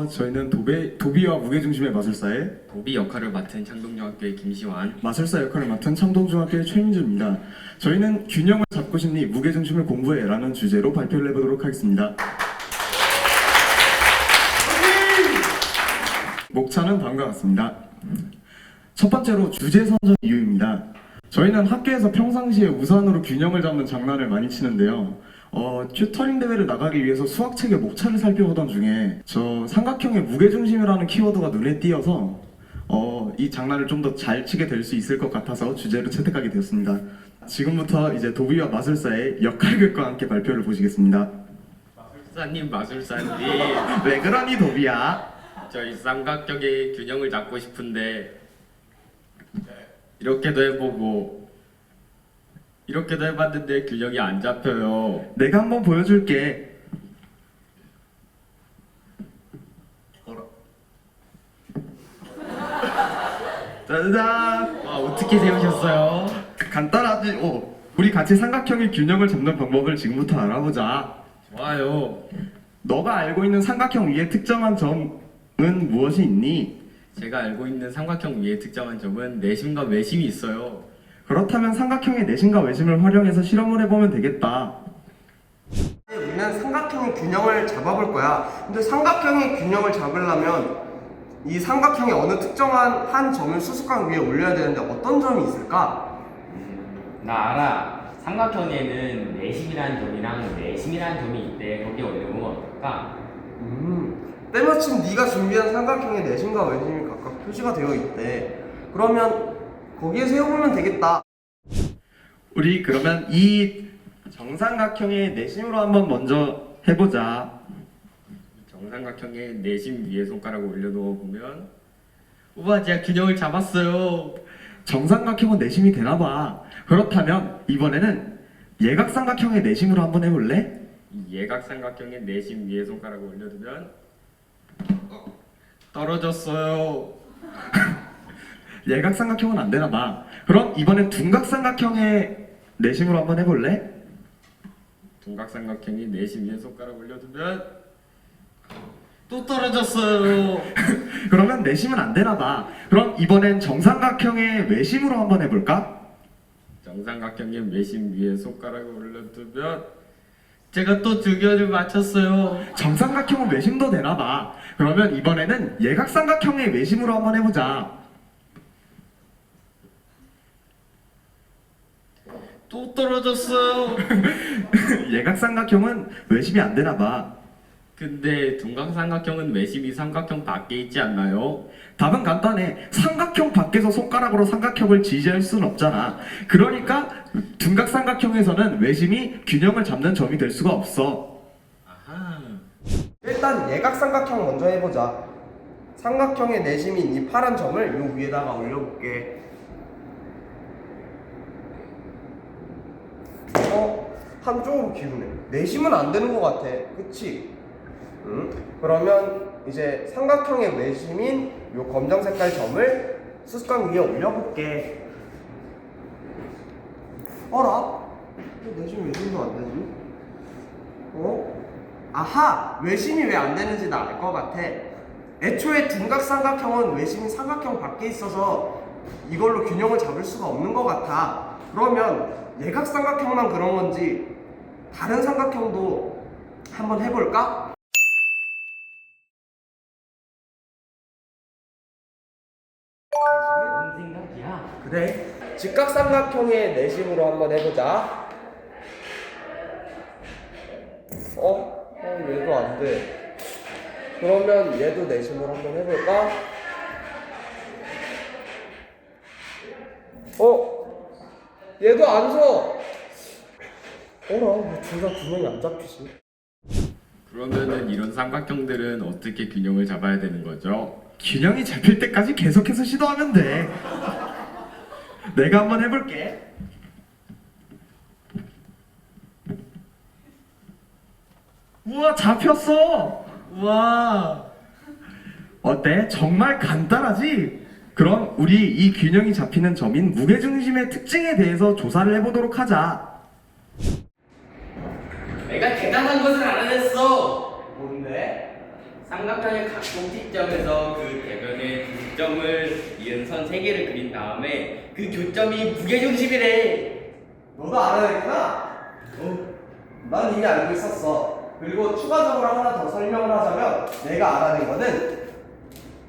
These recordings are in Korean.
안녕하세요. 저희는 도배, 도비와 무게중심의 마술사의 도비 역할을 맡은 창동중학교의 김시환 마술사 역할을 맡은 창동중학교의 최민주입니다. 저희는 균형을 잡고 싶니 무게중심을 공부해 라는 주제로 발표를 해보도록 하겠습니다. 목차는 다음과 같습니다. 첫 번째로 주제 선정 이유입니다. 저희는 학교에서 평상시에 우산으로 균형을 잡는 장난을 많이 치는데요. 어, 튜터링 대회를 나가기 위해서 수학책의 목차를 살펴보던 중에 저 삼각형의 무게중심이라는 키워드가 눈에 띄어서 어, 이 장난을 좀 더 잘 치게 될 수 있을 것 같아서 주제로 채택하게 되었습니다. 지금부터 이제 도비와 마술사의 역할극과 함께 발표를 보시겠습니다. 마술사님 마술사님 왜 그러니 도비야? 저희 삼각형의 균형을 잡고 싶은데 이렇게도 해보고 이렇게도 해봤는데 균형이 안 잡혀요 내가 한번 보여줄게. 짜잔! 와 어떻게 세우셨어요? 간단하지? 어, 우리 같이 삼각형의 균형을 잡는 방법을 지금부터 알아보자. 좋아요 너가 알고 있는 삼각형 위에 특정한 점은 무엇이 있니? 제가 알고 있는 삼각형 위에 특정한 점은 내심과 외심이 있어요 그렇다면 삼각형의 내심과 외심을 활용해서 실험을 해보면 되겠다. 우리는 삼각형의 균형을 잡아볼 거야. 근데 삼각형의 균형을 잡으려면 이 삼각형의 어느 특정한 한 점을 수수깡 위에 올려야 되는데 어떤 점이 있을까? 나 알아. 삼각형에는 내심이라는 점이랑 내심이라는 점이 있대. 거기에 올려보면 어떨까? 음, 때마침 네가 준비한 삼각형의 내심과 외심이 각각 표시가 되어 있대. 그러면 거기에 세워보면 되겠다. 우리 그러면 이 정삼각형의 내심으로 한번 먼저 해보자. 정삼각형의 내심 위에 손가락을 올려놓아 보면 우와 제가 균형을 잡았어요 정삼각형은 내심이 되나봐. 그렇다면 이번에는 예각삼각형의 내심으로 한번 해볼래? 이 예각삼각형의 내심 위에 손가락을 올려두면 어, 떨어졌어요 예각삼각형은 안 되나 봐. 그럼 이번엔 둔각삼각형의 내심으로 한번 해볼래? 둔각삼각형이 내심 위에 손가락 올려두면 또 떨어졌어요 그러면 내심은 안 되나 봐. 그럼 이번엔 정삼각형의 외심으로 한번 해볼까? 정삼각형의 내심 위에 손가락을 올려두면 제가 또두 개를 맞췄어요 정삼각형은 외심도 되나 봐. 그러면 이번에는 예각삼각형의 외심으로 한번 해보자. 또 떨어졌어요 예각삼각형은 외심이 안 되나 봐. 근데 둔각삼각형은 내심이 삼각형 밖에 있지 않나요? 답은 간단해. 삼각형 밖에서 손가락으로 삼각형을 지지할 수는 없잖아. 그러니까 둔각삼각형에서는 외심이 균형을 잡는 점이 될 수가 없어. 아하 일단 예각삼각형 먼저 해보자. 삼각형의 내심인 이 파란 점을 요 위에다가 올려볼게. 어? 한쪽으로 기우네. 내심은 안 되는 것 같아. 그치? 응? 그러면 이제 삼각형의 외심인 요 검정 색깔 점을 수수깡 위에 올려볼게. 어라? 왜 내심 외심도 안 되지? 어? 아하! 외심이 왜 안 되는지 나 알 것 같아. 애초에 둔각 삼각형은 외심이 삼각형 밖에 있어서 이걸로 균형을 잡을 수가 없는 것 같아. 그러면 예각 삼각형만 그런 건지 다른 삼각형도 한번 해볼까? 뭔 생각이야? 그래. 직각삼각형의 내심으로 한번 해보자. 어? 어, 얘도 안 돼. 그러면 얘도 내심으로 한번 해볼까? 어? 얘도 안 서! 어라, 왜둘다 균형이 안 잡히지? 그러면은 이런 삼각형들은 어떻게 균형을 잡아야 되는 거죠? 균형이 잡힐 때까지 계속해서 시도하면 돼. 내가 한번 해볼게. 우와, 잡혔어! 우와 어때? 정말 간단하지? 그럼 우리 이 균형이 잡히는 점인 무게중심의 특징에 대해서 조사를 해보도록 하자. 대단한 것을 알아냈어. 뭔데? 삼각 삼각형의 각 꼭지점에서 그 대변의 중점을 이은 선 세 개를 그린 다음에 그 교점이 무게중심이래. 너도 알아야겠구나? 어? 난 이미 알고 있었어. 그리고 추가적으로 하나 더 설명을 하자면 내가 알아낸 거는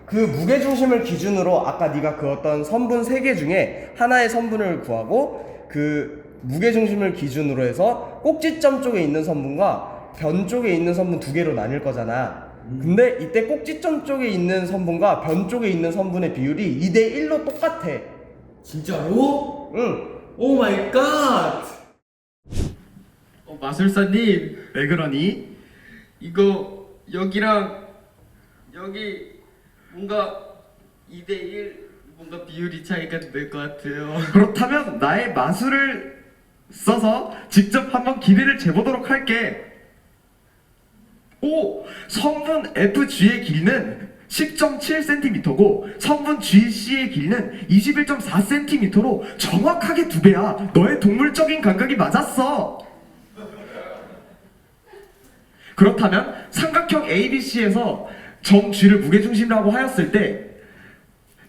그 무게중심을 기준으로 아까 네가 그었던 선분 세 개 중에 하나의 선분을 구하고 그 무게중심을 기준으로 해서 꼭지점 쪽에 있는 선분과 변 쪽에 있는 선분 두 개로 나뉠 거잖아. 근데 이때 꼭지점 쪽에 있는 선분과 변 쪽에 있는 선분의 비율이 2대 1로 똑같아. 진짜로? 응. 오 마이 갓! 어, 마술사님 왜 그러니? 이거 여기랑 여기 뭔가 2대1 뭔가 비율이 차이가 날 것 같아요 그렇다면 나의 마술을 써서 직접 한번 길이를 재보도록 할게. 오! 성분 FG의 길이는 10.7cm고 성분 GC의 길이는 21.4cm로 정확하게 두 배야. 너의 동물적인 감각이 맞았어. 그렇다면 삼각형 ABC에서 점 G를 무게중심이라고 하였을 때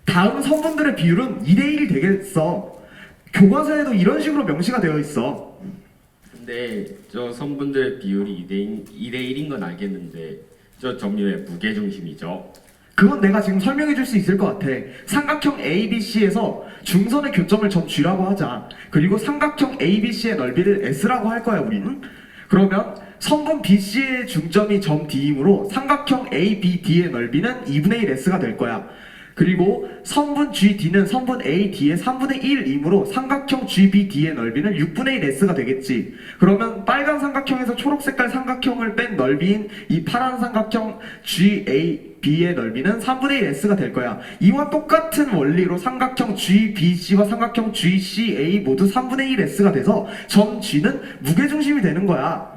다음 성분들의 비율은 2대1이 되겠어. 교과서에도 이런 식으로 명시가 되어 있어. 근데 저 선분들의 비율이 2대, 2대1인 건 알겠는데 저 점이 왜 무게 중심이죠? 그건 내가 지금 설명해 줄 수 있을 것 같아. 삼각형 ABC에서 중선의 교점을 점 G라고 하자. 그리고 삼각형 ABC의 넓이를 S라고 할 거야, 우리는. 그러면 선분 BC의 중점이 점 D이므로 삼각형 ABD의 넓이는 2분의 1 S가 될 거야. 그리고 선분 GD는 선분 AD의 3분의 1이므로 삼각형 GBD의 넓이는 6분의 1 S가 되겠지. 그러면 빨간 삼각형에서 초록 색깔 삼각형을 뺀 넓이인 이 파란 삼각형 GAB의 넓이는 3분의 1 S가 될 거야. 이와 똑같은 원리로 삼각형 GBC와 삼각형 GCA 모두 3분의 1 S가 돼서 점 G는 무게중심이 되는 거야.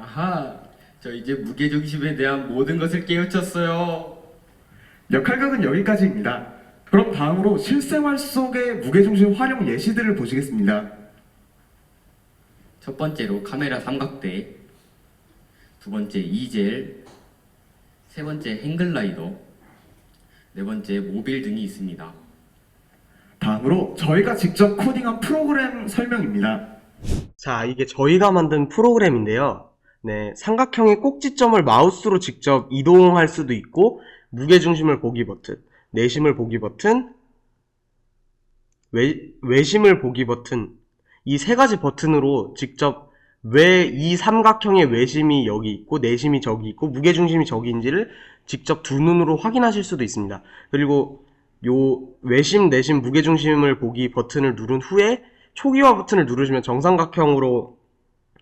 아하 저 이제 무게중심에 대한 모든 것을 깨우쳤어요 역할극은 여기까지입니다. 그럼 다음으로 실생활 속의 무게중심 활용 예시들을 보시겠습니다. 첫 번째로 카메라 삼각대 두 번째 이젤 세 번째 행글라이더 네 번째 모빌 등이 있습니다 다음으로 저희가 직접 코딩한 프로그램 설명입니다. 자, 이게 저희가 만든 프로그램인데요. 네, 삼각형의 꼭지점을 마우스로 직접 이동할 수도 있고, 무게중심을 보기 버튼, 내심을 보기 버튼, 외, 외심을 보기 버튼, 이 세 가지 버튼으로 직접 왜 이 삼각형의 외심이 여기 있고, 내심이 저기 있고, 무게중심이 저기인지를 직접 두 눈으로 확인하실 수도 있습니다. 그리고 요 외심, 내심, 무게중심을 보기 버튼을 누른 후에 초기화 버튼을 누르시면 정삼각형으로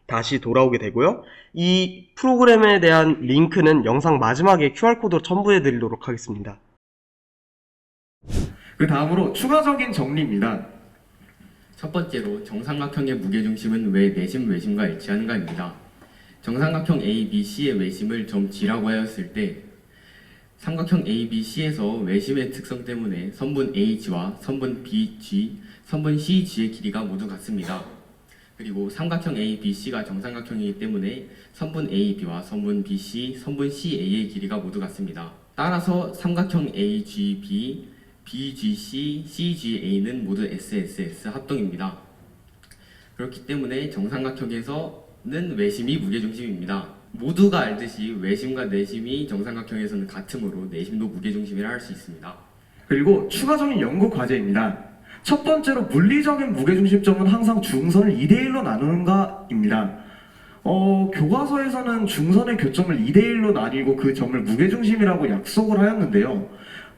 다시 돌아오게 되고요. 이 프로그램에 대한 링크는 영상 마지막에 QR코드로 첨부해 드리도록 하겠습니다. 그 다음으로 추가적인 정리입니다. 첫 번째로 정삼각형의 무게중심은 왜 내심 외심과 일치하는가입니다. 정삼각형 ABC의 외심을 점 G라고 하였을 때 삼각형 ABC에서 외심의 특성 때문에 선분 AG와 선분 BG, 선분 CG의 길이가 모두 같습니다. 그리고 삼각형 ABC가 정삼각형이기 때문에 선분 AB와 선분 BC, 선분 CA의 길이가 모두 같습니다. 따라서 삼각형 AGB, BGC, CGA는 모두 SSS 합동입니다. 그렇기 때문에 정삼각형에서는 외심이 무게중심입니다. 모두가 알듯이 외심과 내심이 정삼각형에서는 같으므로 내심도 무게중심이라 할 수 있습니다. 그리고 추가적인 연구 과제입니다. 첫 번째로 물리적인 무게중심점은 항상 중선을 2대1로 나누는가입니다. 어, 교과서에서는 중선의 교점을 2대1로 나뉘고 그 점을 무게중심이라고 약속을 하였는데요.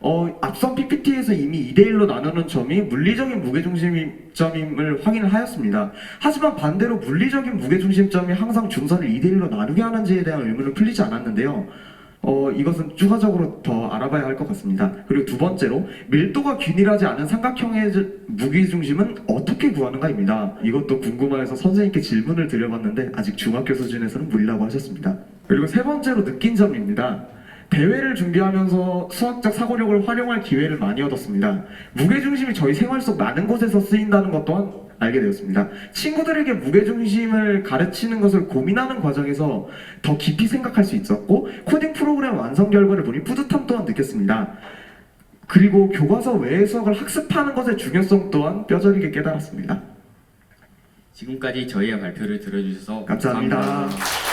어, 앞선 PPT에서 이미 2대1로 나누는 점이 물리적인 무게중심점임을 확인을 하였습니다. 하지만 반대로 물리적인 무게중심점이 항상 중선을 2대1로 나누게 하는지에 대한 의문은 풀리지 않았는데요. 어, 이것은 추가적으로 더 알아봐야 할 것 같습니다. 그리고 두 번째로 밀도가 균일하지 않은 삼각형의 무게중심은 어떻게 구하는가입니다. 이것도 궁금해서 선생님께 질문을 드려봤는데 아직 중학교 수준에서는 무리라고 하셨습니다. 그리고 세 번째로 느낀 점입니다. 대회를 준비하면서 수학적 사고력을 활용할 기회를 많이 얻었습니다. 무게중심이 저희 생활 속 많은 곳에서 쓰인다는 것 또한 알게 되었습니다. 친구들에게 무게중심을 가르치는 것을 고민하는 과정에서 더 깊이 생각할 수 있었고 코딩 프로그램 완성 결과를 보니 뿌듯함 또한 느꼈습니다. 그리고 교과서 외의 수학을 학습하는 것의 중요성 또한 뼈저리게 깨달았습니다. 지금까지 저희의 발표를 들어주셔서 감사합니다. 감사합니다.